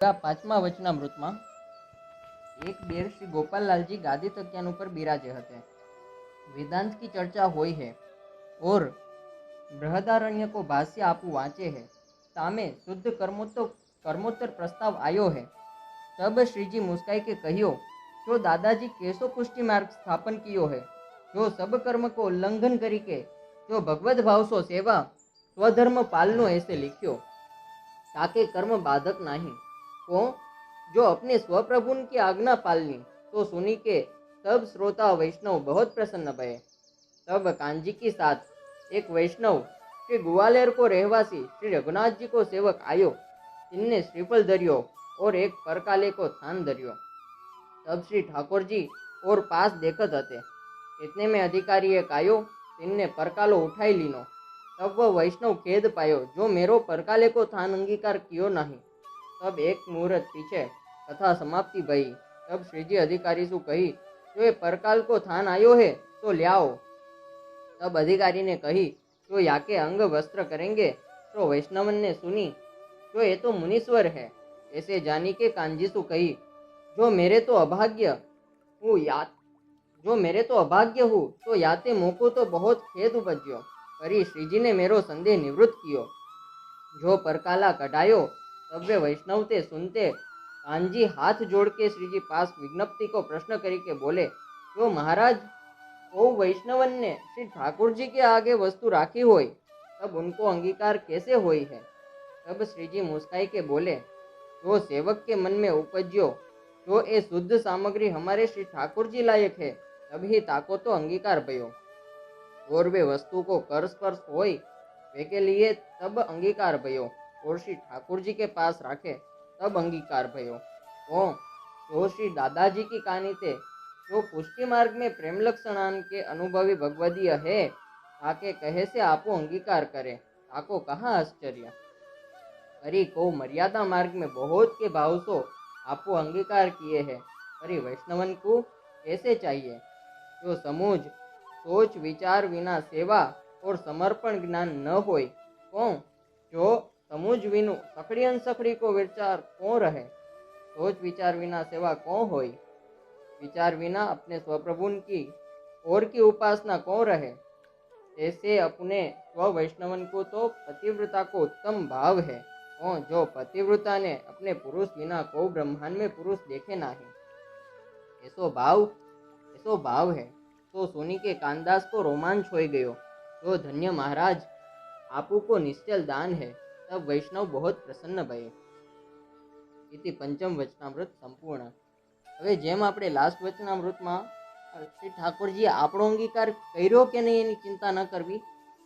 આ પાંચમા વચનામૃતમાં એક બેર શ્રી ગોપાલલાલજી ગાદી તક્યાન ઉપર બિરાજે હતે वेदांत की चर्चा हुई है और बृहदारण्य को भाष्य आपू वांचे है सामे शुद्ध कर्मोत्तर कर्मोत्तर प्रस्ताव आयो है तब श्रीजी मुस्काई के कहियो जो दादाजी केशो पुष्टि मार्ग स्थापन कियो है जो सब कर्म को उल्लंघन करी के जो भगवत भाव सो सेवा स्वधर्म पालनो ऐसे लिखियो ताके कर्म बाधक नहीं को जो अपने स्वप्रभुन की आज्ञा पालनी तो सुनी के तब श्रोता वैष्णव बहुत प्रसन्न भये। तब कांजी के साथ एक वैष्णव श्री ग्वालियर को रहवासी श्री रघुनाथ जी को सेवक आयो। इनने श्रीफल धरियो और एक परकाले को थान धरियो। तब श्री ठाकुर जी और पास देखत हते। इतने में अधिकारी एक आयो, इनने परकालो उठाई लीनो। तब वह वैष्णव खेद पायो, जो मेरो परकाले को थान अंगीकार कियो नहीं तब एक मुहूर्त पीछे कथा समाप्ति भई। तब श्रीजी अधिकारी सु कही, जो ये परकाल को थान आयो है तो ल्याओ तब अधिकारी ने कही, जो याके अंग वस्त्र करेंगे तो वैष्णवन ने सुनी, जो ये तो मुनीश्वर है, ऐसे जानी के कांजीसु कही, जो मेरे तो अभाग्य हूँ या, जो मेरे तो अभाग्य हूँ तो याते मोको तो बहुत खेद उपज्यो, परी श्रीजी ने मेरो संदेह निवृत्त कियो। जो परकाला कढ़ायो वे वैष्णव ते सुनते कांजी हाथ जोड़ के श्री जी पास विज्ञप्ति को प्रश्न करी के बोले जो महाराज, ओ वैष्णवन ने श्री ठाकुर जी के आगे वस्तु राखी होई, तब उनको अंगीकार कैसे होई है? तब श्री जी मुस्काई के बोले जो सेवक के मन में उपज्यो जो ये शुद्ध सामग्री हमारे श्री ठाकुर जी लायक है, तभी ताको तो अंगीकार भयो। और वे वस्तु को कर स्पर्श होई, वे के लिए तब अंगीकार भयो। श्री ठाकुर जी के पास राखे, तब अंगीकार भयो। जो श्री दादाजी की कहानी थे जो पुष्टि मार्ग में प्रेम लक्षणान के अनुभवी भगवदीय है आके कहे से आपो अंगीकार करे। आको कहाँ आश्चर्य? अरे को मर्यादा मार्ग में बहुत के भाव सो आपो अंगीकार किए हैं। अरे वैष्णवन को कैसे चाहिए? जो समूझ, सोच, विचार विना सेवा और समर्पण ज्ञान न कौन? जो સમૂજ વિનું સખડી અનસખડી કો વિચાર કોણ રહે सोच विचार विना सेवा कौन होई विचार विना अपने स्वप्रभु की और की उपासना कौन रहे ऐसे अपने स्व वैष्णवन को तो पतिव्रता को उत्तम भाव है कौन जो पतिव्रता ने अपने पुरुष विना को ब्रह्मांड में पुरुष देखे नहीं ऐसो भाव ऐसो भाव है तो सोनी के कांदास को रोमांच हो गयो जो धन्य महाराज आपू को निश्चल दान है तब वैष्णव बहुत प्रसन्न ભયે ઇતિ પંચમ વચનામૃત સંપૂર્ણ હવે જેમ આપણે લાસ્ટ વચનામૃતમાં શ્રી ઠાકોરજીએ આપણો અંગીકાર કર્યો કે નહીં એની ચિંતા ન કરવી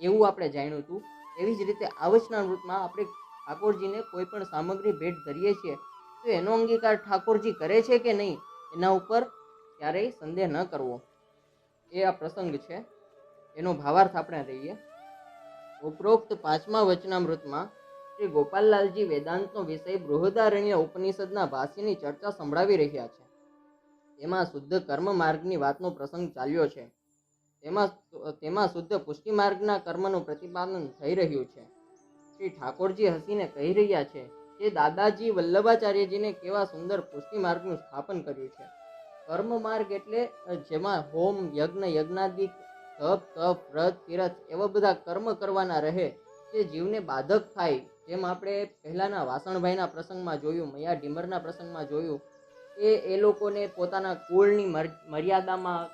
એવું આપણે જાણ્યું હતું એવી જ રીતે આ વચનામૃતમાં આપણે ઠાકોરજીને કોઈ પણ સામગ્રી ભેટ ધરીએ છીએ તો એનો અંગીકાર ઠાકોરજી કરે છે કે નહીં એના ઉપર ક્યારેય સંદેહ ન કરવો એ આ પ્રસંગ છે એનો ભાવાર્થ આપણે રહીએ ઉપરોક્ત પાંચમા વચનામૃતમાં શ્રી ગોપાલલાલજી વેદાંતનો વિષય બૃહદારણ્ય ઉપનિષદના ભાષ્યની ચર્ચા સંભળાવી રહ્યા છે. તેમાં શુદ્ધ કર્મ માર્ગની વાતનો પ્રસંગ ચાલ્યો છે. તેમાં તેમાં શુદ્ધ પુષ્ટિ માર્ગના કર્મનું પ્રતિપાદન થઈ રહ્યું છે. શ્રી ઠાકોરજી હસીને કહી રહ્યા છે કે દાદાજી વલ્લભાચાર્યજીને કેવા સુંદર પુષ્ટિ માર્ગનું સ્થાપન કર્યું છે. કર્મ માર્ગ એટલે જેમાં હોમ, યજ્ઞ, યજ્ઞાદિક, તપ તપ, વ્રત તીરથ એવા બધા કર્મ કરવાના રહે, જે જીવને બાધક થાય જેમ આપણે પહેલાંના વાસણભાઈના પ્રસંગમાં જોયું, મૈયા ઢીમરના પ્રસંગમાં જોયું, કે એ લોકોને પોતાના કુળની મર્યાદામાં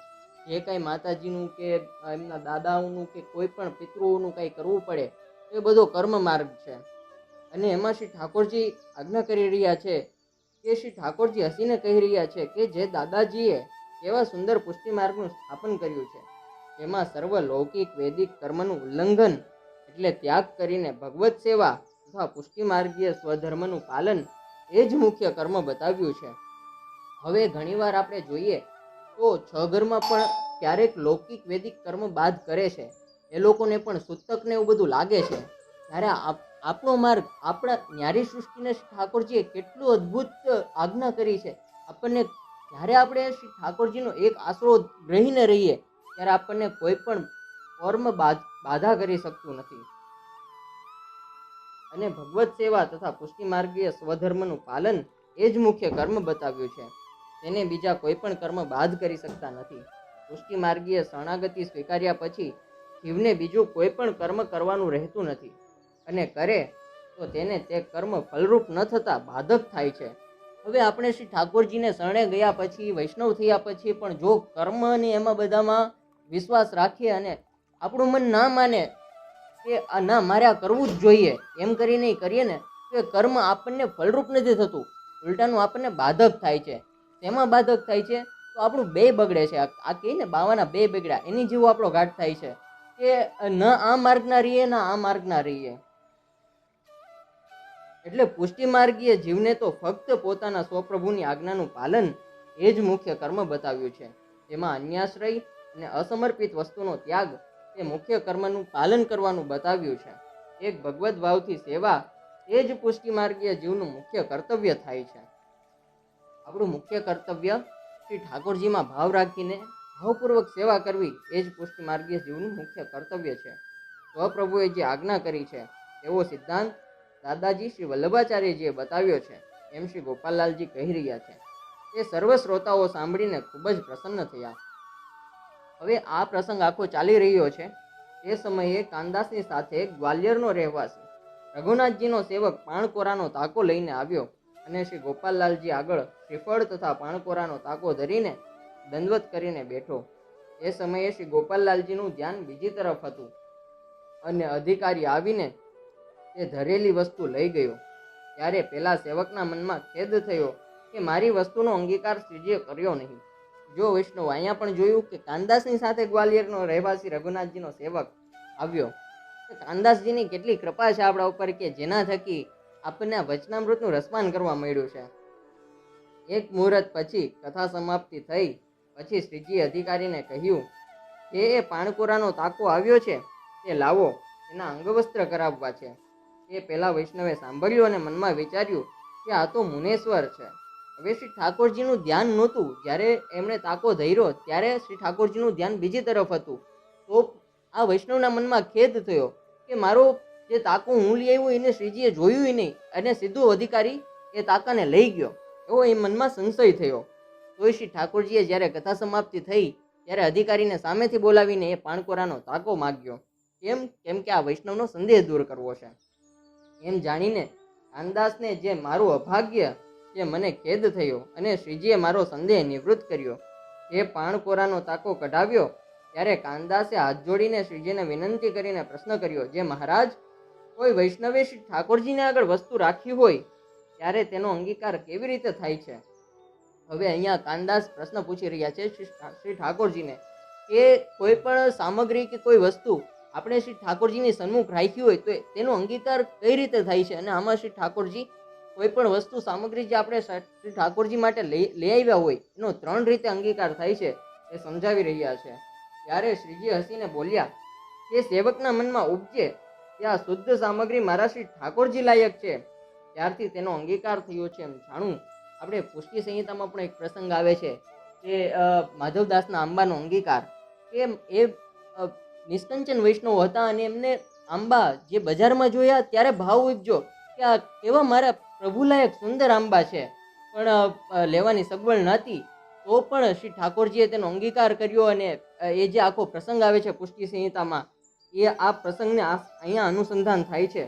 જે કાંઈ માતાજીનું કે એમના દાદાઓનું કે કોઈ પણ પિતૃઓનું કાંઈ કરવું પડે, એ બધો કર્મ માર્ગ છે. અને એમાં શ્રી ઠાકોરજી આજ્ઞા કરી રહ્યા છે, કે શ્રી ઠાકોરજી હસીને કહી રહ્યા છે કે જે દાદાજીએ કેવા સુંદર પુષ્ટિ માર્ગનું સ્થાપન કર્યું છે તેમાં સર્વ લૌકિક વૈદિક કર્મનું ઉલ્લંઘન એટલે ત્યાગ કરીને ભગવત સેવા તથા પુષ્ટિ માર્ગીય સ્વધર્મનું પાલન એ જ મુખ્ય કર્મ બતાવ્યું છે. હવે ઘણીવાર આપણે જોઈએ તો છ ઘરમાં પણ ક્યારેક લૌકિક વૈદિક કર્મ બાદ કરે છે. એ લોકોને પણ સૂતકને એવું બધું લાગે છે. ત્યારે આપ- આપણો માર્ગ, આપણા ન્યારી સૃષ્ટિને શ્રી ઠાકોરજીએ કેટલું અદ્ભુત આજ્ઞા કરી છે. આપણને જ્યારે આપણે શ્રી ઠાકોરજીનો એક આશરો રહીને રહીએ, ત્યારે આપણને કોઈ પણ કર્મ બાધ- બાધા કરી શકતું નથી. અને ભગવત સેવા તથા પુષ્ટિ માર્ગીય સ્વધર્મનું પાલન એ જ મુખ્ય કર્મ બતાવ્યું છે. તેને બીજા કોઈ પણ કર્મ બાદ કરી શકતા નથી. પુષ્ટિ માર્ગીય શરણાગતિ સ્વીકાર્યા પછી જીવને બીજું કોઈ પણ કર્મ કરવાનું રહેતું નથી. અને કરે તો તેને તે કર્મ ફલરૂપ ન થતાં બાધક થાય છે. હવે આપણે શ્રી ઠાકોરજીને શરણે ગયા પછી, વૈષ્ણવ થયા પછી પણ જો કર્મ અને એમાં બધામાં વિશ્વાસ રાખીએ અને આપણું મન ના માને કે ના, મારે આ કરવું જ જોઈએ. એમ કરીને કરીએ ને, તો એ કર્મ આપણને ફલરૂપ નથી થતું. ઉલટાનું આપણને બાધક થાય છે. તેમાં બાધક થાય છે? તો આપણું બે બગડે છે. આ કહીએ બાવાના બે બગડ્યા. એની જેવો આપણો ઘાટ થાય છે. કે, ન આ માર્ગના રહીએ, ના આ માર્ગના રહીએ. એટલે પુષ્ટિ માર્ગીય જીવને તો ફક્ત પોતાના સ્વપ્રભુની આજ્ઞાનું પાલન એ જ મુખ્ય કર્મ બતાવ્યું છે. જેમાં અન્યાશ્રય અને અસમર્પિત વસ્તુનો ત્યાગ એ મુખ્ય કર્મનું પાલન કરવાનું બતાવ્યું છે. એક ભગવદ્ ભાવથી સેવા, એ જ પુષ્ટિ માર્ગીય જીવનું મુખ્ય કર્તવ્ય થાય છે. આપણું મુખ્ય કર્તવ્ય શ્રી ઠાકોરજીમાં ભાવ રાખીને ભાવપૂર્વક સેવા કરવી, એ જ પુષ્ટિ માર્ગીય જીવનું મુખ્ય કર્તવ્ય છે. સ્વપ્રભુએ જે આજ્ઞા કરી છે, એવો સિદ્ધાંત દાદાજી શ્રી વલ્લભાચાર્યજીએ બતાવ્યો છે, એમ શ્રી ગોપાલલાલજી કહી રહ્યા છે. તે સર્વ શ્રોતાઓ સાંભળીને ખૂબ જ પ્રસન્ન થયા. હવે આ પ્રસંગ આખો ચાલી રહ્યો છે. તે સમયે કાનદાસની સાથે ગ્વાલિયરનો રહેવાસી, રઘુનાથજીનો સેવક પાણકોરાનો તાકો લઈને આવ્યો અને શ્રી ગોપાલલાલજી આગળ શ્રીફળ તથા પાણકોરાનો તાકો ધરીને દંડવત કરીને બેઠો. એ સમયે શ્રી ગોપાલલાલજીનું ધ્યાન બીજી તરફ હતું અને અધિકારી આવીને તે ધરેલી વસ્તુ લઈ ગયો. ત્યારે પેલા સેવકના મનમાં ખેદ થયો કે મારી વસ્તુનો અંગીકાર શ્રીજીએ કર્યો નહીં. જો વૈષ્ણવ અહીંયા પણ જોયું કે કાનદાસની સાથે ગ્વાલિયરનો રહેવાસી રઘુનાથજીનો સેવક આવ્યો. કાનદાસજીની કેટલી કૃપા છે આપણા ઉપર કે જેના થકી આપણને વચનામૃતનું રસપાન કરવા મળ્યું છે. એક મુહૂર્ત પછી કથા સમાપ્તિ થઈ. પછી શ્રીજી અધિકારીને કહ્યું, કે એ પાણકોરાનો તાકો આવ્યો છે? તે લાવો, એના અંગવસ્ત્ર કરાવવા છે. એ પહેલાં વૈષ્ણવે સાંભળ્યું અને મનમાં વિચાર્યું કે આ તો મુનેશ્વર છે. હવે શ્રી ઠાકોરજીનું ધ્યાન નહોતું. જ્યારે એમણે તાકો ધર્યો, ત્યારે શ્રી ઠાકોરજીનું ધ્યાન બીજી તરફ હતું. તો આ વૈષ્ણવના મનમાં ખેદ થયો કે મારો જે તાકો હું લઈ આવ્યો એને શ્રીજીએ જોયું નહીં અને સીધો અધિકારી એ તાકાને લઈ ગયો. એવો એ મનમાં સંશય થયો. તો શ્રી ઠાકોરજીએ જ્યારે કથા સમાપ્તિ થઈ, ત્યારે અધિકારીને સામેથી બોલાવીને એ પાણકોરાનો તાકો માગ્યો. કેમ? કેમ કે આ વૈષ્ણવનો સંદેહ દૂર કરવો છે. એમ જાણીને કાનદાસને જે મારું અભાગ્ય જે મને ખેદ થયો અને શ્રીજીએ મારો સંદેહ નિવૃત્ત કર્યો. એ પાણકોરાનો તાકો કઢાવ્યો, ત્યારે કાનદાસે હાથ જોડીને શ્રીજીને વિનંતી કરીને પ્રશ્ન કર્યો, જે મહારાજ, કોઈ વૈષ્ણવે શ્રી ઠાકોરજીને આગળ વસ્તુ રાખી હોય, ત્યારે તેનો અંગીકાર કેવી રીતે થાય છે? હવે અહીંયા કાનદાસ પ્રશ્ન પૂછી રહ્યા છે શ્રી ઠાકોરજીને કે કોઈ પણ સામગ્રી કે કોઈ વસ્તુ આપણે શ્રી ઠાકોરજીની સન્મુખ રાખી હોય તો તેનો અંગીકાર કઈ રીતે થાય છે? અને આમાં શ્રી ઠાકોરજી કોઈ પણ વસ્તુ, સામગ્રી જે આપણે શ્રી ઠાકોરજી માટે લઈ લઈ આવ્યા હોય, એનો ત્રણ રીતે અંગીકાર થાય છે, એ સમજાવી રહ્યા છે. ત્યારે શ્રીજી હસીને બોલ્યા, કે સેવકના મનમાં ઉપજે આ શુદ્ધ સામગ્રી મારા શ્રી ઠાકોરજી લાયક છે. ત્યારથી તેનો અંગીકાર થયો છે એમ જાણું. આપણે પુષ્ટિ સંહિતામાં પણ એક પ્રસંગ આવે છે, કે માધવદાસના આંબાનો અંગીકાર. કે એ નિષ્કંચન વૈષ્ણવ હતા અને એમને આંબા જે બજારમાં જોયા, ત્યારે ભાવ ઉપજો કે આ કેવા મારા પ્રભુલાયક સુંદર આંબા છે. પણ લેવાની સગવડ નહોતી, તો પણ શ્રી ઠાકોરજીએ તેનો અંગીકાર કર્યો અને એ જે આખો પ્રસંગ આવે છે પુષ્ટિ સંહિતામાં, એ આ પ્રસંગને અહીંયા અનુસંધાન થાય છે.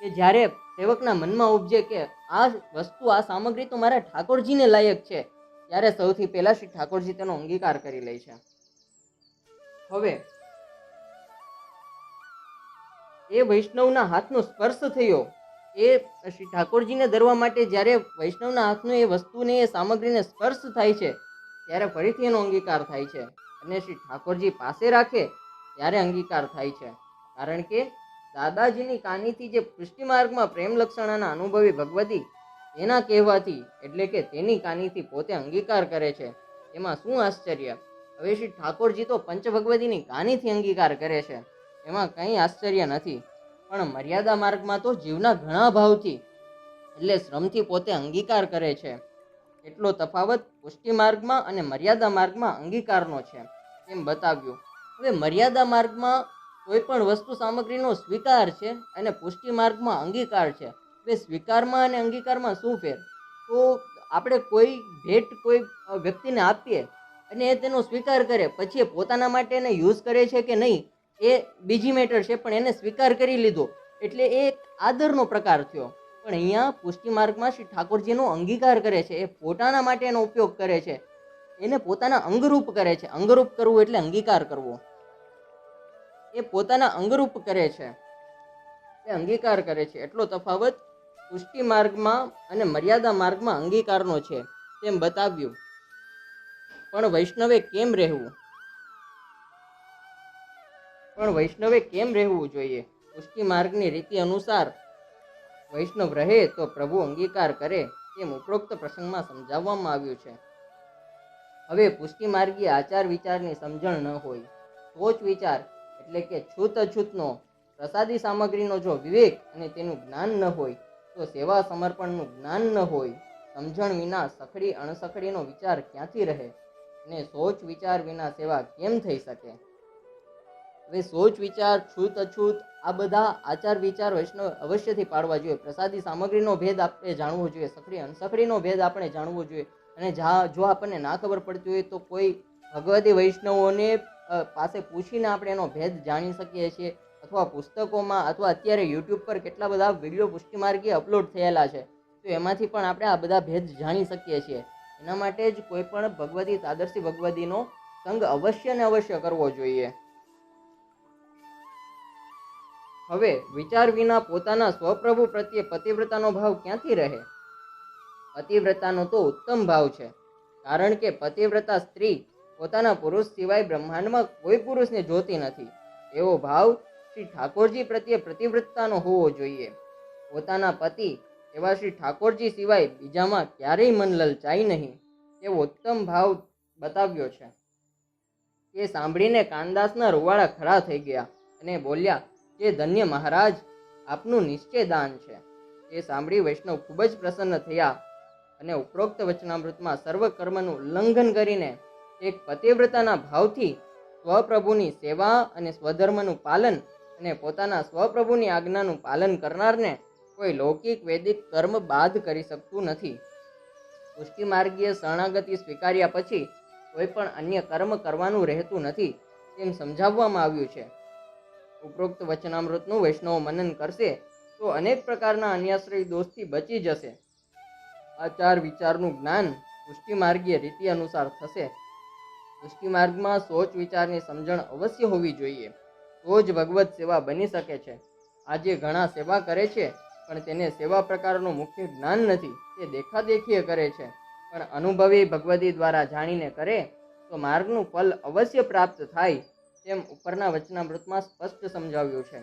કે જ્યારે સેવકના મનમાં ઉપજે કે આ વસ્તુ, આ સામગ્રી તો મારા ઠાકોરજીને લાયક છે, ત્યારે સૌથી પહેલા શ્રી ઠાકોરજી તેનો અંગીકાર કરી લે છે. હવે, એ વૈષ્ણવના હાથનો સ્પર્શ થયો. એ શ્રી ઠાકોરજીને ધરવા માટે જ્યારે વૈષ્ણવના હાથનું એ વસ્તુને, એ સામગ્રીને સ્પર્શ થાય છે, ત્યારે ફરીથી એનો અંગીકાર થાય છે અને શ્રી ઠાકોરજી પાસે રાખે ત્યારે અંગીકાર થાય છે. કારણ કે દાદાજીની કાનીથી જે પુષ્ટિ માર્ગમાં પ્રેમ લક્ષણાના અનુભવી ભગવતી તેના કહેવાથી, એટલે કે તેની કાનીથી પોતે અંગીકાર કરે છે. એમાં શું આશ્ચર્ય? હવે શ્રી ઠાકોરજી તો પંચભગવતીની કાનીથી અંગીકાર કરે છે. એમાં કંઈ આશ્ચર્ય નથી. પણ મર્યાદા માર્ગમાં તો જીવના ઘણા ભાવથી, એટલે શ્રમથી પોતે અંગીકાર કરે છે. એટલો તફાવત પુષ્ટિ માર્ગમાં અને મર્યાદા માર્ગમાં અંગીકારનો છે, એમ બતાવ્યું. હવે મર્યાદા માર્ગમાં કોઈ પણ વસ્તુ સામગ્રીનો સ્વીકાર છે અને પુષ્ટિ માર્ગમાં અંગીકાર છે, હવે સ્વીકારમાં અને અંગીકારમાં શું ફેર? તો આપણે કોઈ ભેટ કોઈ વ્યક્તિને આપીએ અને એ તેનો સ્વીકાર કરે, પછી એ પોતાના માટે એને યુઝ કરે છે કે નહીં એ બીજી મેટર છે, પણ એને સ્વીકાર કરી લીધો. એટલે એ એક આદરનો પ્રકાર થયો. પણ અહીંયા પુષ્ટિ માર્ગમાં શ્રી ઠાકોરજીનો અંગીકાર કરે છે, એ પોતાના માટે એનો ઉપયોગ કરે છે. એને પોતાના અંગરૂપ કરે છે. અંગરૂપ કરવું એટલે અંગીકાર કરવો. એ પોતાના અંગરૂપ કરે છે. એ અંગીકાર કરે છે. એટલો તફાવત પુષ્ટિ માર્ગમાં અને મર્યાદા માર્ગમાં અંગીકારનો છે. તેમ બતાવ્યું. પણ વૈષ્ણવે કેમ રહેવું? પણ વૈષ્ણવે કેમ રહેવું જોઈએ? પુષ્ટિ માર્ગની રીતિ અનુસાર વૈષ્ણવ રહે તો પ્રભુ અંગીકાર કરે તેમ ઉપરોક્ત પ્રસંગમાં સમજાવવામાં આવ્યું છે. હવે પુષ્ટિ માર્ગીય આચાર વિચારની સમજણ ન હોય, સોચ વિચાર એટલે કે છૂત અછૂતનો પ્રસાદી સામગ્રીનો જો વિવેક અને તેનું જ્ઞાન ન હોય, તો સેવા સમર્પણનું જ્ઞાન ન હોય, સમજણ વિના સખડી અણસખડીનો વિચાર ક્યાંથી રહે? અને સોચ વિચાર વિના સેવા કેમ થઈ શકે? હવે સોચ, વિચાર, છૂત, અછૂત, આ બધા આચાર, વિચાર વૈષ્ણવ અવશ્યથી પાડવા જોઈએ. પ્રસાદી સામગ્રીનો ભેદ આપણે જાણવો જોઈએ. સખડી અણસખડીનો ભેદ આપણે જાણવો જોઈએ. અને જા, જો આપણને ના ખબર પડતી હોય તો કોઈ ભગવતી વૈષ્ણવોને પાસે પૂછીને આપણે એનો ભેદ જાણી શકીએ છીએ અથવા પુસ્તકોમાં અથવા અત્યારે યુટ્યુબ પર કેટલા બધા વીડિયો પુષ્ટિ માર્ગે અપલોડ થયેલા છે. તો એમાંથી પણ આપણે આ બધા ભેદ જાણી શકીએ છીએ. એના માટે જ કોઈ પણ ભગવતી તાદર્શી ભગવતીનો સંગ અવશ્ય ને અવશ્ય કરવો જોઈએ. હવે વિચાર વિના પોતાના સ્વપ્રભુ પ્રત્યે પતિવ્રતાનો ભાવ ક્યાંથી રહે? પતિવ્રતાનો તો ઉત્તમ ભાવ છે, કારણ કે પતિવ્રતા સ્ત્રી પોતાના પુરુષ સિવાય બ્રહ્માંડમાં કોઈ પુરુષને જોતી નથી. એવો ભાવ શ્રી ઠાકોરજી પ્રત્યે પતિવ્રતાનો હોવો જોઈએ. પોતાના પતિ એવા શ્રી ઠાકોરજી સિવાય બીજામાં ક્યારેય મન લલચાય નહીં એવો ઉત્તમ ભાવ બતાવ્યો છે. એ સાંભળીને કાનદાસના રૂવાળા ખરા થઈ ગયા અને બોલ્યા કે ધન્ય મહારાજ, આપનું નિશ્ચય દાન છે. એ સાંભળી વૈષ્ણવ ખૂબ જ પ્રસન્ન થયા અને ઉપરોક્ત વચનામૃતમાં સર્વ કર્મનું ઉલ્લંઘન કરીને એક પતિવ્રતાના ભાવથી સ્વપ્રભુની સેવા અને સ્વધર્મનું પાલન અને પોતાના સ્વપ્રભુની આજ્ઞાનું પાલન કરનારને કોઈ લૌકિક વૈદિક કર્મ બાદ કરી શકતું નથી. પુષ્ટિ માર્ગીય શરણાગતિ સ્વીકાર્યા પછી કોઈ પણ અન્ય કર્મ કરવાનું રહેતું નથી તેમ સમજાવવામાં આવ્યું છે. ઉપરોક્ત વચનામૃતનું વૈષ્ણવ મનન કરશે, તો અનેક પ્રકારના અન્યાશ્રય દોષથી બચી જશે. આચાર વિચારનું જ્ઞાન પુષ્ટિમાર્ગીય રીતિ અનુસાર થશે. પુષ્ટિમાર્ગમાં સોચ વિચારની સમજણ અવશ્ય હોવી જોઈએ. તો જ ભગવત સેવા બની શકે છે. આજે ઘણા સેવા કરે છે, પણ તેને સેવા પ્રકારનું મુખ્ય જ્ઞાન નથી, તે દેખાદેખીએ કરે છે. પણ અનુભવી ભગવતી દ્વારા જાણીને કરે, તો માર્ગનું ફલ અવશ્ય પ્રાપ્ત થાય તેમ ઉપરના વચનામૃતમાં સ્પષ્ટ સમજાવ્યું છે.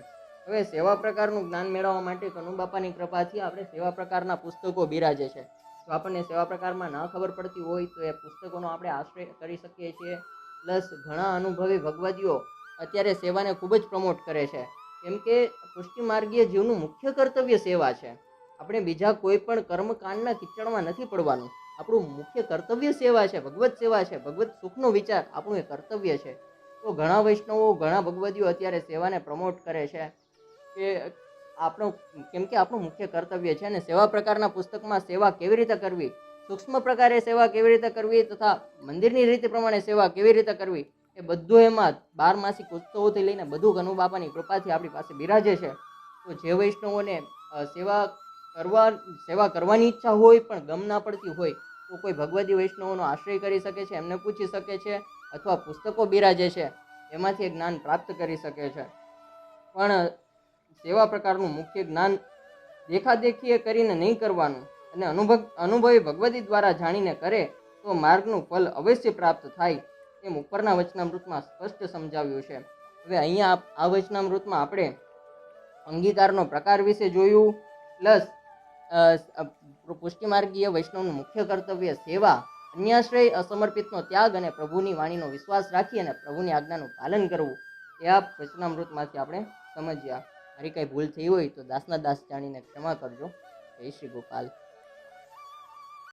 હવે સેવા પ્રકારનું જ્ઞાન મેળવવા માટે કનુબાપાની કૃપાથી આપણે સેવા પ્રકારના પુસ્તકો બિરાજે છે. જો આપણને સેવા પ્રકારમાં ના ખબર પડતી હોય તો એ પુસ્તકોનો આપણે આશ્રય કરી શકીએ છીએ. પ્લસ ઘણા અનુભવી ભગવદીઓ અત્યારે સેવાને ખૂબ જ પ્રમોટ કરે છે. કેમ કે પુષ્ટિમાર્ગીય જીવનું મુખ્ય કર્તવ્ય સેવા છે. આપણે બીજા કોઈ પણ કર્મકાંડના કિચડમાં નથી પડવાનું. આપણું મુખ્ય કર્તવ્ય સેવા છે, ભગવત સેવા છે. ભગવત સુખનો વિચાર આપણું એ કર્તવ્ય છે. તો ઘણા વૈષ્ણવો, ઘણા ભગવદીઓ અત્યારે સેવાને પ્રમોટ કરે છે કે આપણું, કેમ કે આપણું મુખ્ય કર્તવ્ય છે અને સેવા પ્રકારના પુસ્તકમાં સેવા કેવી રીતે કરવી, સૂક્ષ્મ પ્રકારે સેવા કેવી રીતે કરવી તથા મંદિરની રીતે પ્રમાણે સેવા કેવી રીતે કરવી, એ બધું એમાં બાર માસિક ઉત્સવોથી લઈને બધું ઘનુ બાપાની કૃપાથી આપણી પાસે બિરાજે છે. તો જે વૈષ્ણવોને સેવા કરવા, સેવા કરવાની ઈચ્છા હોય પણ ગમ ના પડતી હોય, તો કોઈ ભગવતી વૈષ્ણવોનો આશ્રય કરી શકે છે, એમને પૂછી શકે છે અથવા પુસ્તકો બિરાજે છે, એમાંથી જ્ઞાન પ્રાપ્ત કરી શકે છે. પણ સેવા પ્રકારનું મુખ્ય જ્ઞાન દેખાદેખીએ કરીને નહીં કરવાનું અને અનુભવ, અનુભવી ભગવતી દ્વારા જાણીને કરે તો માર્ગનું ફલ અવશ્ય પ્રાપ્ત થાય એમ ઉપરના વચનામૃતમાં સ્પષ્ટ સમજાવ્યું છે. હવે અહીંયા આ વચનામૃતમાં આપણે અંગીકારનો પ્રકાર વિશે જોયું, પ્લસ પુષ્ટિમાર્ગીય વૈષ્ણવનું મુખ્ય કર્તવ્ય સેવા અન્યાશ્રય, અસમર્પિતનો ત્યાગ અને પ્રભુની વાણીનો વિશ્વાસ રાખી અને પ્રભુની આજ્ઞાનું પાલન કરવું. એ આ વચનામૃતમાંથી આપણે સમજ્યા. મારી કાંઈ ભૂલ થઈ હોય તો દાસના દાસ જાણીને ક્ષમા કરજો. જય શ્રી ગોપાલ.